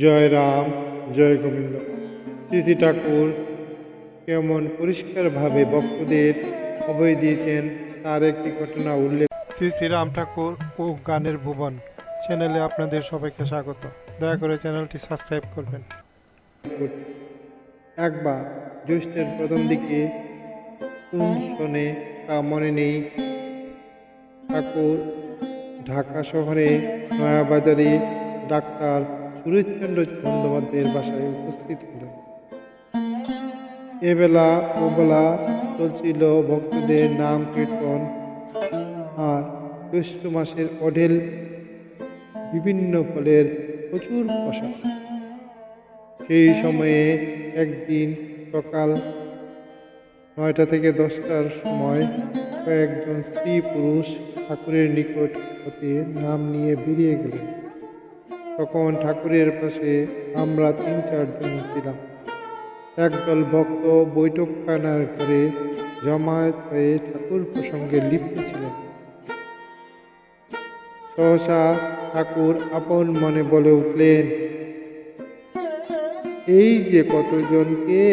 জয় রাম জয় গোবিন্দ। শ্রী ঠাকুর কেমন পরিষ্কারভাবে ভক্তদের অভয় দিয়েছেন তার একটি ঘটনা উল্লেখ। শ্রী শ্রীরাম ঠাকুর ও গানের ভুবন চ্যানেলে আপনাদের সবাইকে স্বাগত। দয়া করে চ্যানেলটি সাবস্ক্রাইব করবেন। একবার জ্যৈষ্ঠের প্রথম দিকে কোন শোনে তা মনে নেই। ঠাকুর ঢাকা শহরে নয়াবাজারে ডাক্তার সুরেশচন্দ্র বন্দ্যোপাধ্যায়ের বাসায় উপস্থিত হলেন এবেলা ওবেলা চলছিল ভক্তদের নাম কীর্তন আর জ্যৈষ্ঠ মাসের অঢেল বিভিন্ন ফলের প্রচুর প্রসাদ। সেই সময়ে একদিন সকাল নয়টা থেকে দশটার সময় কয়েকজন স্ত্রী পুরুষ ঠাকুরের নিকট হতে নাম নিয়ে বেরিয়ে গেলেন। তখন ঠাকুরের পাশে আমরা তিন চারজন ছিলাম। একদল ভক্ত বৈঠকখানার ঘরে জমায়েত হয়ে ঠাকুর প্রসঙ্গে লিপ্ত ছিলেন। সহসা ঠাকুর আপন মনে বলে উঠলেন, এই যে কতজনকে?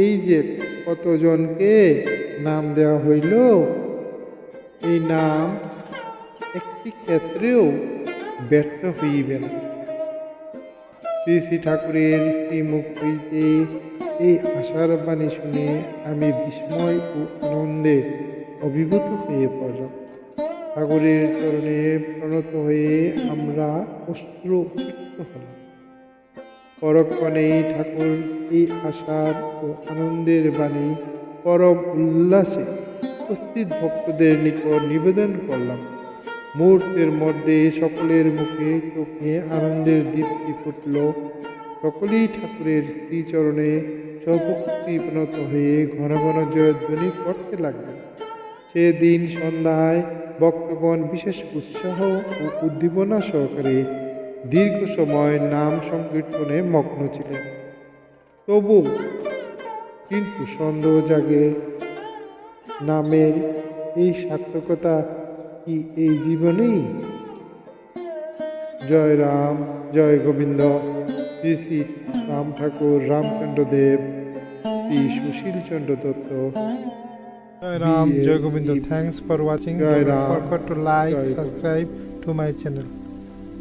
এই যে কতজনকে নাম দেওয়া হইল? এই নাম একটি ক্ষেত্রেও ব্যর্থ হইবে না। শ্রী শ্রী ঠাকুরের স্ত্রী মুখ হইতে এই আশার বাণী শুনে আমি বিস্ময় ও আনন্দে অভিভূত হয়ে পড়লাম। ঠাকুরের চরণে প্রণত হয়ে আমরা সিক্ত হলাম। পরক্ষণেই ঠাকুর এই আশার ও আনন্দের বাণী পরম উল্লাসে উপস্থিত ভক্তদের নিকট নিবেদন করলাম। মুহূর্তের মধ্যে সকলের মুখে চোখে আনন্দের দীপ্তি ফুটল। সকলেই ঠাকুরের শ্রীচরণে স্বভক্তি প্রণত হয়ে ঘন ঘন জয়ধ্বনি করতে লাগলেন। সেদিন সন্ধ্যায় ভক্তগণ বিশেষ উৎসাহ ও উদ্দীপনা সহকারে দীর্ঘ সময় নাম সংকীর্তনে মগ্ন ছিলেন। তবু কিন্তু সন্দেহ জাগে, নামের এই সার্থকতা কি এই জীবনেই জয় রাম জয় গোবিন্দ শ্রী শ্রী রাম ঠাকুর রামচন্দ্র দেব শ্রী সুশীল চন্দ্র দত্ত। জয় রাম জয় Gobinda. Thanks for watching Joy Ram, to like subscribe to my channel